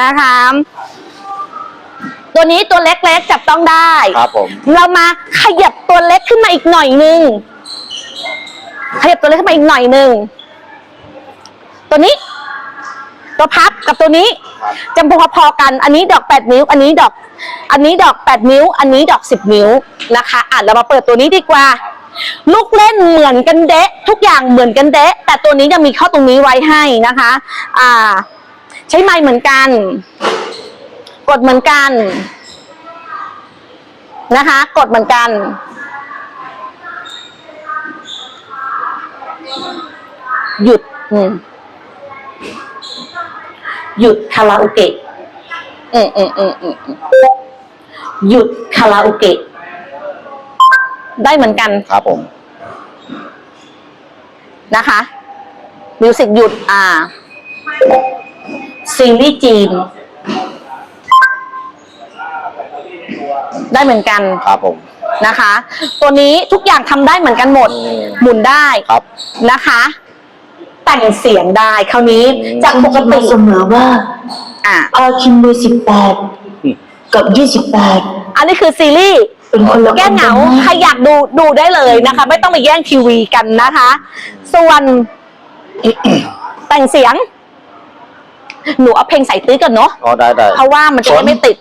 นะคะ ตัวนี้ตัวเล็กๆจับต้องได้ ครับผม เรามาขยับตัวเล็กขึ้นมาอีกหน่อยนึงขยับตัวเล็กขึ้นมาอีกหน่อยนึงตัวนี้ ตัวพับกับตัวนี้ครับจำพอพอๆกัน อันนี้ดอกแปดนิ้ว อันนี้ดอก อันนี้ดอกแปดนิ้ว อันนี้ดอกสิบนิ้วนะคะอะเรามาเปิดตัวนี้ดีกว่า ลูกเล่นเหมือนกันเดะทุกอย่างเหมือนกันเดะแต่ตัวนี้จะมีข้อตรงนี้ไว้ให้นะคะ อ่า ใช้ไม้เหมือนกัน กดเหมือนกัน นะคะ กดเหมือนกัน หยุดอืมหยุดคาราโอเกะอืมอืมอืมอืมอืมหยุดคาราโอเกะได้เหมือนกันครับผมนะคะมิวสิกหยุดอ่า ซีรีส์จีน ได้เหมือนกันครับผม นะคะ ตัวนี้ทุกอย่างทำได้เหมือนกันหมด อืม หมุนได้ครับ นะคะ แต่งเสียงได้คราวนี้อืม จากปกมาติเสมอว่าอะพาคิมเบอร์สิบแปดอืมกับยี่สิบแปดอันนี้คือซีรีส์ เป็นคนละแก้เหงาคนกันนะใครอยากดูดูได้เลยนะคะ ไม่ต้องไปแย่งทีวีกันนะคะ ส่วน แต่งเสียง หนูเอาเพลงใส่ตื้อกันเนาะอ๋อได้ได้เพราะว่ามันจะได้ไม่ติด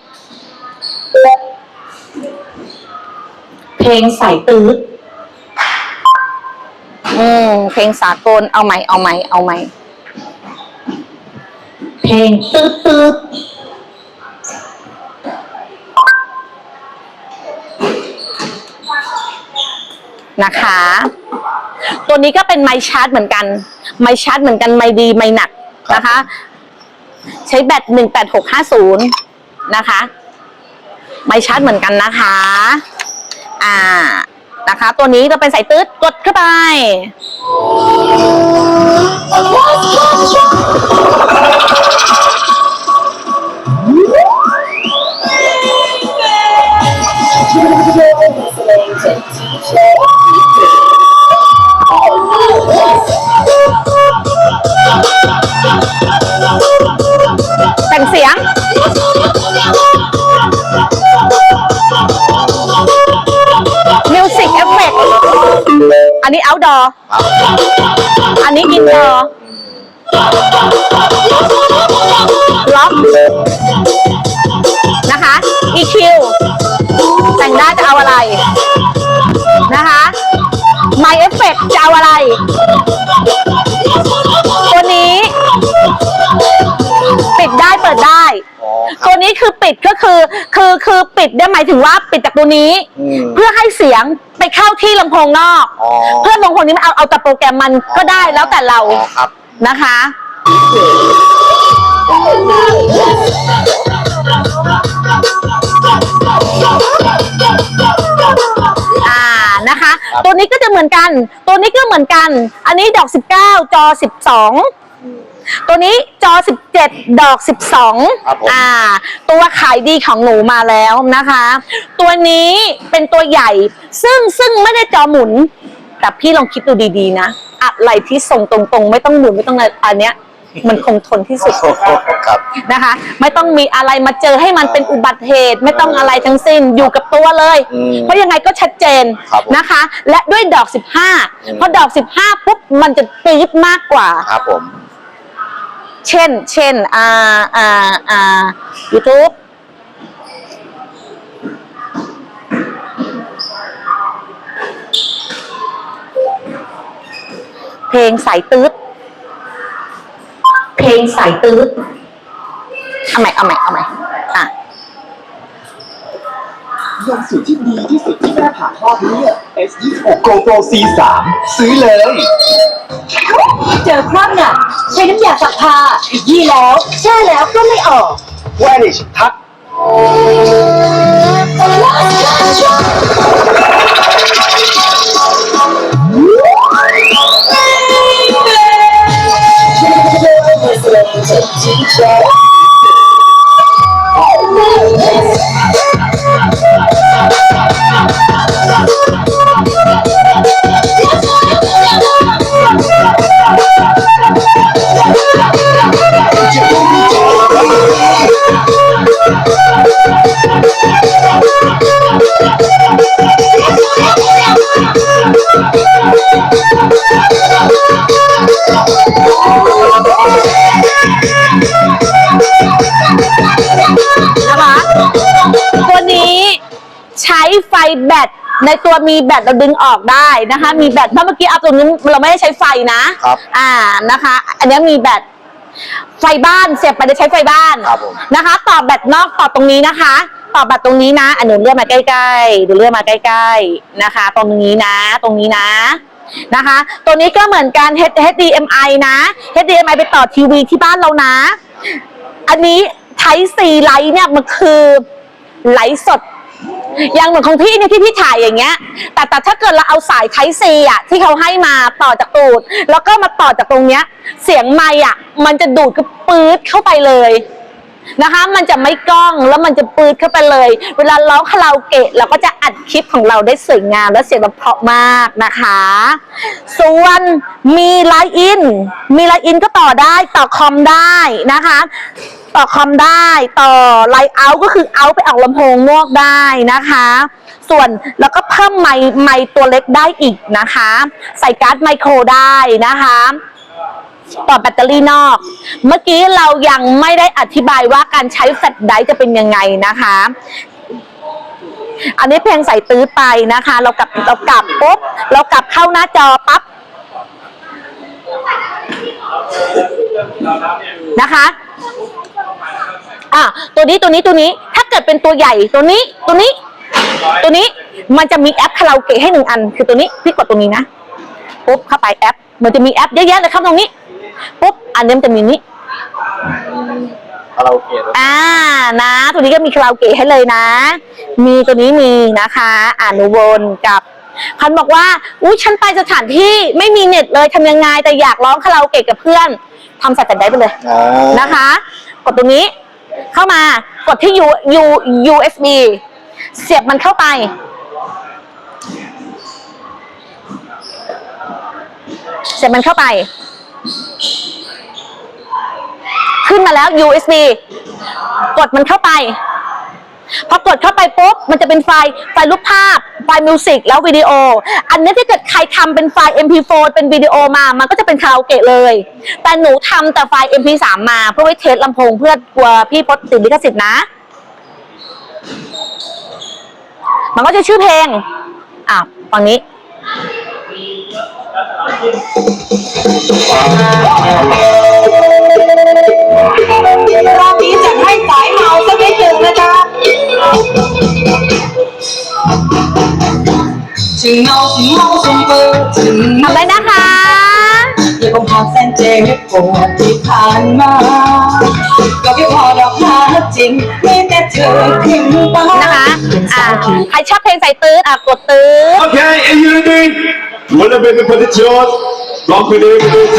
เพลงใส่ตื้ออืมเพลงสากลเอาไหมเอาไหมเอาไหมเพลงตื้อตื้อนะคะ ตัวนี้ก็เป็นไมค์ชาร์จเหมือนกัน ไมค์ชาร์จเหมือนกันไมค์ดีไมค์หนักนะคะ ใช้แบตหนึ่งแปดหกห้าศูนย์นะคะ ไม่ชาร์จเหมือนกันนะคะ อ่า นะคะ ตัวนี้ก็เป็นสายตืดกดเข้าไป อันนี้ outdoor อันนี้ indoor ล็อกนะคะ EQ แต่งได้จะเอาอะไร นะคะ My Effect จะเอาอะไร ตัวนี้ ปิดได้เปิดได้ อ๋อครัตับ วนี้คือปิดก็คือ คือคือปิดได้หมายถึงว่าปิดจากตัวนี้ อืม เพื่อให้เสียง ไปเข้าที่ลำโพงนอก อ๋อเพื่อลำโพงนี้มันเอาเอาแต่โปรแกรมมันก็ได้แล้วแต่เราอ๋อครับ นะคะ อ่านะคะ ครับ ตัวนี้ก็จะเหมือนกัน ตัวนี้ก็เหมือนกัน อันนี้ดอก 19 จอ 12 ตัวนี้จอ 17 ดอก 12ครับผม อ่า ตัวขายดีของหนูมาแล้วนะคะ ตัวนี้เป็นตัวใหญ่ ซึ่งซึ่งไม่ได้จอหมุน แต่พี่ลองคิดดูดีๆนะ อะไรที่ส่งตรงๆ ไม่ต้องหมุนไม่ต้องอะไรอันเนี้ย มันคงทนที่สุดโอ้โหครับ นะคะ ไม่ต้องมีอะไรมาเจอให้มันเป็นอุบัติเหตุ ไม่ต้องอะไรทั้งสิ้นอยู่กับตัวเลย อืมเพราะยังไงก็ชัดเจนครับผมนะคะ และด้วยดอกอืม15พอดอก 15ปุ๊บมันจะปี๊ดมากกว่า ครับผม เช่น เช่นอ่าอ่าอ่า YouTube เพลงสายตืดเพลงสายตืดเอาใหม่เอาใหม่เอาใหม่ อะ ยังสูตรที่ดีที่สุดที่แม่ผ่าทอดเลือก S26 Go Pro C3 ซื้อเลย เจอคราบหนักใช้น้ำยาซักผ้ายี่แล้วแช่แล้วก็ไม่ออก Vanish ทัก แบตในตัวมีแบตเราดึงออกได้นะคะ มีแบตเพราะเมื่อกี้เอาตรงนี้เราไม่ได้ใช้ไฟนะครับ อ่านะคะ อันนี้มีแบตไฟบ้านเสียบไปจะใช้ไฟบ้านครับผมนะคะ ต่อแบตนอกต่อตรงนี้นะคะ ต่อแบตตรงนี้นะอันหนูเลื่อนมาใกล้ๆดูเลื่อนมาใกล้ๆนะคะ ตรงนี้นะ ตรงนี้นะนะคะ ตัวนี้ก็เหมือนกัน H- HDMI นะ HDMI ไปต่อทีวีที่บ้านเรานะ อันนี้ไทซีไลท์เนี่ยมันคือไลท์สดอ ย่างเหมือนของพี่เนี่ยที่พี่ถ่ายอย่างเงี้ย แต่แต่ถ้าเกิดเราเอาสายไทซีอะที่เขาให้มาต่อจากตูด แล้วก็มาต่อจากตรงเนี้ย เสียงไมค์อะ มันจะดูดก็ปื๊ดเข้าไปเลยนะคะ มันจะไม่ก้องแล้วมันจะปืดเข้าไปเลย เวลาร้องคาราโอเกะเราก็จะอัดคลิปของเราได้สวยงามและเสียงแบบเพราะมากนะคะ ส่วนมีไลน์อิน มีไลน์อินก็ต่อได้ต่อคอมได้นะคะ ต่อคอมได้ต่อไลน์เอาก็คือเอาไปออกลำโพงนอกได้นะคะ ส่วนแล้วก็เพิ่มไมค์ไมค์ตัวเล็กได้อีกนะคะ ใส่การ์ดไมโครได้นะคะต่อแบตเตอรี่นอก เมื่อกี้เรายังไม่ได้อธิบายว่าการใช้แฟลชไดร์จะเป็นยังไงนะคะ อันนี้เพียงใส่ตื้อไปนะคะ เรากลับเรากลับปุ๊บเรากลับเข้าหน้าจอปั๊บนะคะ อะตัวนี้ตัวนี้ตัวนี้ถ้าเกิดเป็นตัวใหญ่ตัวนี้ตัวนี้ ตัวนี้มันจะมีแอปคาราโอเกะให้หนึ่งอัน คือตัวนี้พี่กดตรงนี้นะปุ๊บเข้าไปแอป มันจะมีแอปเยอะแยะเลยเข้าตรงนี้ปุ๊บอันนี้มันจะมีนี้คาราโอเกะด้วยอ่านะ ตัวนี้ก็มีคาราโอเกะให้เลยนะ มีตัวนี้มีนะคะอ่านุวนกับพันบอกว่าอุ้ยฉันไปสถานที่ไม่มีเน็ตเลยทำยังไงแต่อยากร้องคาราโอเกะกับเพื่อนทำใส่แต่ได้ไปเลยอ่านะคะ กดตรงนี้ เข้ามากดที่ U U USB เสียบมันเข้าไป เสียบมันเข้าไป ขึ้นมาแล้ว USB กดมันเข้าไป พอกดเข้าไปปุ๊บมันจะเป็นไฟล์ไฟล์รูปภาพ ไฟล์มิวสิกแล้ววิดีโอ อันนี้ถ้าเกิดใครทำเป็นไฟล์ MP4 เป็นวิดีโอมา มันก็จะเป็นคาราโอเกะเลย แต่หนูทำแต่ไฟล์ MP3 มาเพื่อไว้เทสลำโพงเพื่อกลัวพี่พดติดลิขสิทธิ์นะ มันก็จะชื่อเพลง อะฟังนี้รอ ถึงเมาถึงเมาสมเบอร์ถึงทำได้นะคะ อย่าคงความแสนเจ็บปวดที่ผ่านมา ก็ไม่พอดอกหาจริงมีแต่เธอขึ้นมานะคะเป็นอะสาวที่ใครชอบเพลงใส่ตื้ดอะกดตื้ด Okay, are you ready? Wanna baby put it yours? Rock with it, with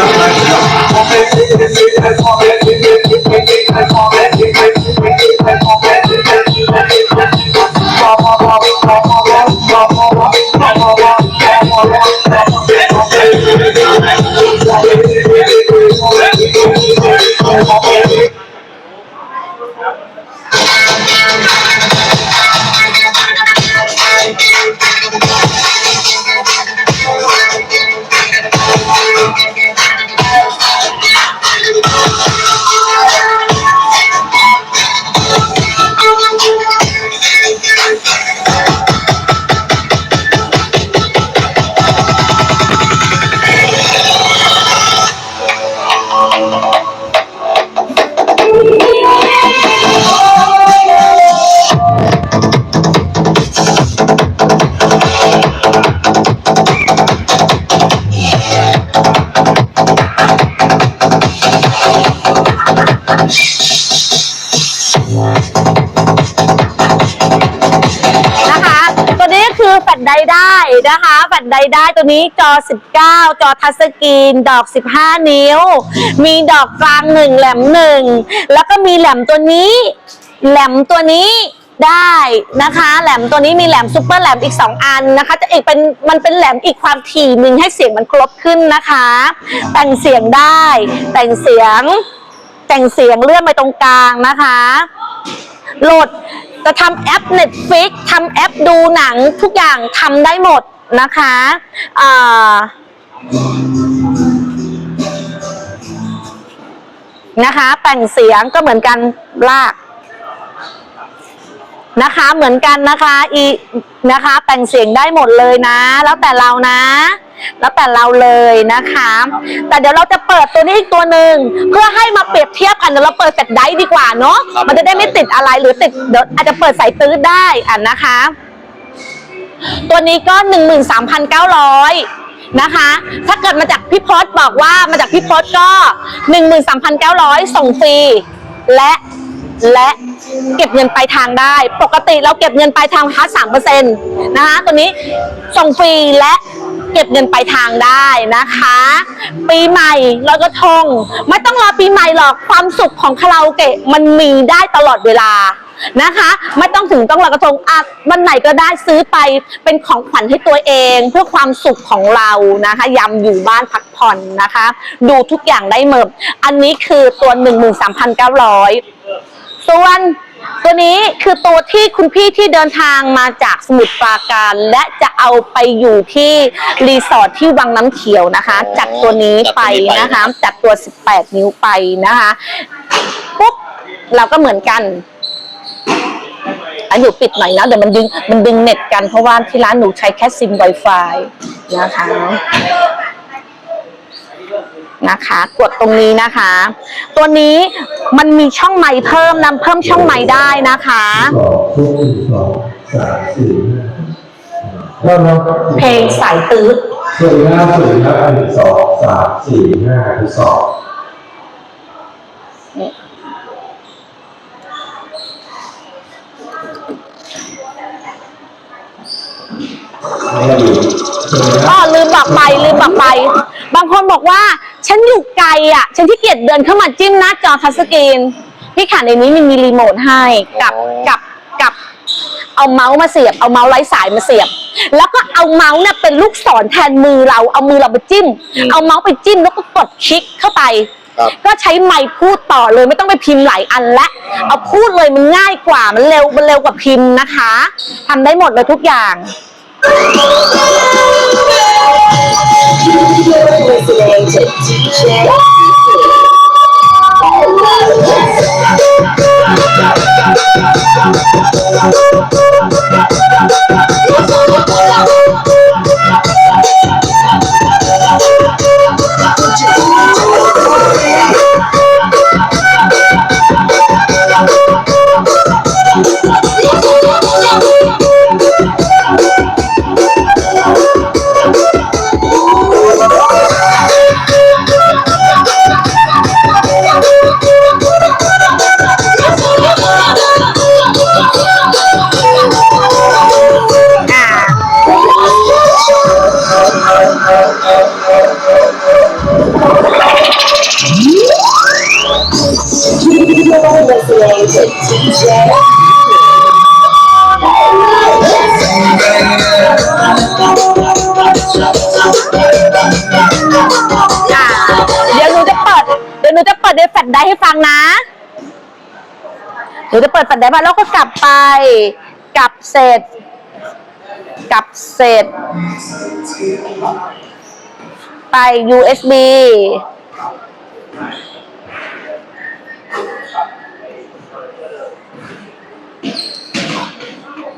ไดร์ได้นะคะแฟลชไดร์ได้ตัวนี้จอ 19 จอทัชสกรีน ดอก 15 นิ้ว มีดอกกลางหนึ่งแหลมหนึ่งแล้วก็มีแหลมตัวนี้ แหลมตัวนี้ได้นะคะ แหลมตัวนี้มีแหลมซุปเปอร์แหลมอีก 2 อันนะคะจะอีกเป็นมันเป็นแหลมอีกความถี่หนึ่งให้เสียงมันครบขึ้นนะคะ แต่งเสียงได้ แต่งเสียง แต่งเสียงเลื่อนไปตรงกลางนะคะโหลด จะทำแอป Netflix ทำแอปดูหนังทุกอย่างทำได้หมดนะคะนะคะ แต่งเสียงก็เหมือนกันลากนะคะเหมือนกันนะคะอีนะคะแต่งเสียงได้หมดเลยนะ แล้วแต่เรานะ แล้วแต่เราเลยนะคะ แต่เดี๋ยวเราจะเปิดตัวนี้อีกตัวหนึ่งเพื่อให้มาเปรียบเทียบกันเดี๋ยวเราเปิดแฟลชไดรฟ์ดีกว่าเนาะครับมันจะได้ไม่ติดอะไรหรือติดเดี๋ยวอาจจะเปิดสายตื้อได้อะนะคะ ตัวนี้ก็13,900นะคะ ถ้าเกิดมาจากพี่พศบอกว่ามาจากพี่พศก็13,900ส่งฟรีและและเก็บเงินปลายทางได้ ปกติเราเก็บเงินปลายทางคัสสามเปอร์เซ็นต์นะคะตัวนี้ส่งฟรีและ เก็บเงินปลายทางได้นะคะ ปีใหม่ลอยกระทง ไม่ต้องรอปีใหม่หรอกความสุขของคาราโอเกะมันมีได้ตลอดเวลานะคะ ไม่ต้องถึงต้องลอยกระทงอะวันไหนก็ได้ซื้อไปเป็นของขวัญให้ตัวเอง เพื่อความสุขของเรานะคะยำอยู่บ้านพักผ่อนนะคะ ดูทุกอย่างได้เมิมอันนี้คือตัว 13,900 ส่วน ตัวนี้คือตัวที่คุณพี่ที่เดินทางมาจากสมุทรปราการ และจะเอาไปอยู่ที่รีสอร์ทที่วังน้ำเขียวนะคะ จัดตัวนี้ไปนะคะ จัดตัว 18 นิ้วไปนะคะปุ๊บเราก็เหมือนกันอันอยู่ปิดหน่อยนะเดี๋ยวมันดึงมันดึงเน็ตกันเพราะว่าที่ร้านหนูใช้แค่ซิม Wi-Fi นะคะ นะคะ กดตรงนี้นะคะ ตัวนี้มันมีช่องไมค์เพิ่มนำเพิ่มช่องไมค์ได้นะคะเพลงสายตื้อสวยห้าสวยห้าหนึ่งสองสามสี่ห้าทุกสองนี่อยู่สวยก็ลืมบอกไปลืมบอกไป บางคนบอกว่า ฉันอยู่ไกลอะ ฉันที่เกียจเดินเข้ามาจิ้มหน้าจอทัชสกรีนพี่ขาในนี้มันมีรีโมทให้กับอ๋อกับกับเอาเมาส์มาเสียบ เอาเมาส์ไร้สายมาเสียบ แล้วก็เอาเมาส์เนี่ยเป็นลูกศรแทนมือเรา เอามือเราไปจิ้ม เอาเมาส์ไปจิ้มแล้วก็กดคลิกเข้าไปครับก็ใช้ไมค์พูดต่อเลยไม่ต้องไปพิมพ์หลายอันและ เอาพูดเลยมันง่ายกว่ามันเร็วมันเร็วกว่าพิมพ์นะคะทำได้หมดเลยทุกอย่าง You're listening to DJ. Yes. ยวหนูจะเปิดในแฟลชไดรฟ์ให้ฟังนะหนูจะเปิดแฟลชไดรฟ์มาแล้วก็กลับไป กลับเสร็จ กลับเสร็จ ไป USB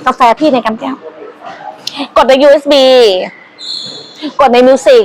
กาแฟพี่ในกำแก้ว กดใน USB กดในมิวสิก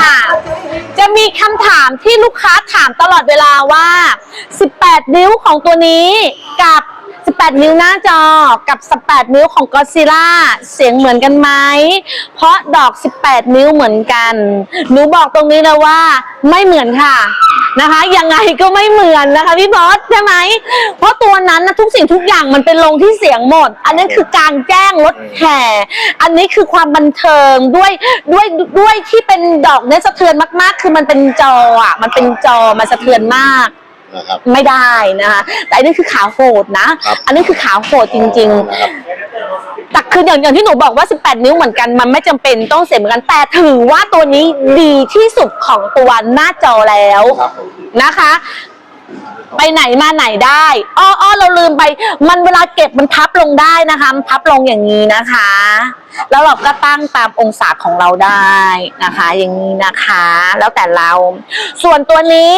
ค่ะ จะมีคำถามที่ลูกค้าถามตลอดเวลาว่า 18 นิ้วของตัวนี้กับ 18 นิ้วหน้าจอกับ 18 นิ้วของก็ซิล่าเสียงเหมือนกันไหม เพราะดอก 18 นิ้วเหมือนกัน หนูบอกตรงนี้เลยว่าไม่เหมือนค่ะนะคะยังไงก็ไม่เหมือนนะคะพี่บอสใช่ไหม เพราะตัวนั้นนะทุกสิ่งทุกอย่างมันเป็นลงที่เสียงหมด อันนี้คือกางแจ้งรถแห่ อันนี้คือความบันเทิงด้วยด้วยด้วยที่เป็นดอกเนี้ยสะเทือนมาก ๆ คือมันเป็นจออะมันเป็นจอมันสะเทือนมาก นะครับ ไม่ได้นะคะ แต่อันนี้คือขาโหดนะ ครับ อันนี้คือขาโหดจริงนะครับๆแต่คืออย่างอย่างที่หนูบอกว่า 18 นิ้วเหมือนกันมันไม่จำเป็นต้องเสียเหมือนกัน แต่ถือว่าตัวนี้ดีที่สุดของตัวหน้าจอแล้วครับผม นะคะ ไปไหนมาไหนได้อ้ออ้อเราลืมไป มันเวลาเก็บมันพับลงได้นะคะมันพับลงอย่างนี้นะคะ แล้วเราก็ตั้งตามองศาของเราได้นะคะ อย่างนี้นะคะ แล้วแต่เรา ส่วนตัวนี้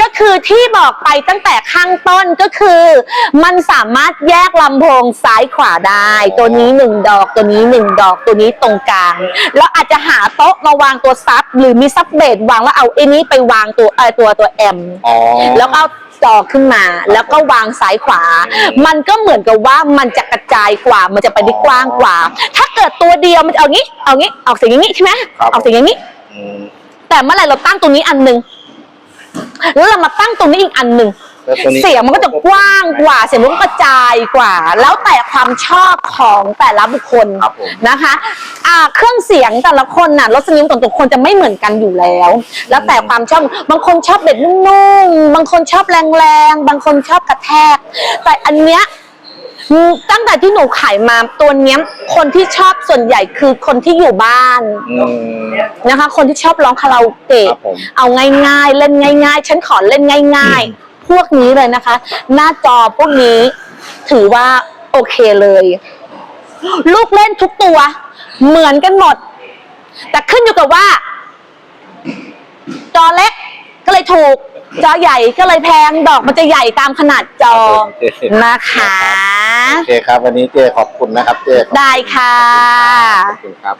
ก็คือที่บอกไปตั้งแต่ข้างต้นก็คือ มันสามารถแยกลำโพงซ้ายขวาได้ ตัวนี้หนึ่งดอกตัวนี้หนึ่งดอกตัวนี้ตรงกลางแล้วอาจจะหาโต๊ะมาวางตัวซับหรือมีซับเบสวางแล้วเอาไอ้นี้ไปวางตัวเออตัวตัวแอมอ๋อแล้วก็เอา จอขึ้นมา แล้วก็วางซ้ายขวา มันก็เหมือนกับว่ามันจะกระจายกว่า มันจะไปได้กว้างกว่า ถ้าเกิดตัวเดียวมันจะเอางี้ เอางี้ออกเสียงอย่างนี้ใช่ไหมครับออกเสียงอย่างนี้อืมแต่เมื่อไหร่เราตั้งตรงนี้อันหนึ่งแล้วเรามาตั้งตรงนี้อีกอันหนึ่ง แล้วตัวนี้เสียงมันก็จะกว้างกว่า เสียงมันก็กระจายกว่า แล้วแต่ความชอบของแต่ละบุคคลครับผม นะคะอ่าเครื่องเสียงแต่ละคนน่ะรสนิยมของแต่ละคนจะไม่เหมือนกันอยู่แล้ว แล้วแต่ความชอบบางคนชอบเบ็ดนุ่มๆบางคนชอบแรงๆบางคนชอบกระแทก แต่อันเนี้ยอืมตั้งแต่ที่หนูขายมาตัวเนี้ยคนที่ชอบส่วนใหญ่คือคนที่อยู่บ้านอืม นะคะ คนที่ชอบร้องคาราโอเกะครับผม เอาง่ายๆ เล่นง่าย ๆ ฉันขอเล่นง่าย ๆ พวกนี้เลยนะคะ หน้าจอพวกนี้ถือว่าโอเคเลย ลูกเล่นทุกตัว เหมือนกันหมด แต่ขึ้นอยู่กับว่า จอเล็กก็เลยถูก จอใหญ่ก็เลยแพงดอกมันจะใหญ่ตามขนาดจอครับผมโอเคนะคะ โอเคครับ วันนี้เจขอบคุณนะครับเจขอบได้ค่ะคุณครับ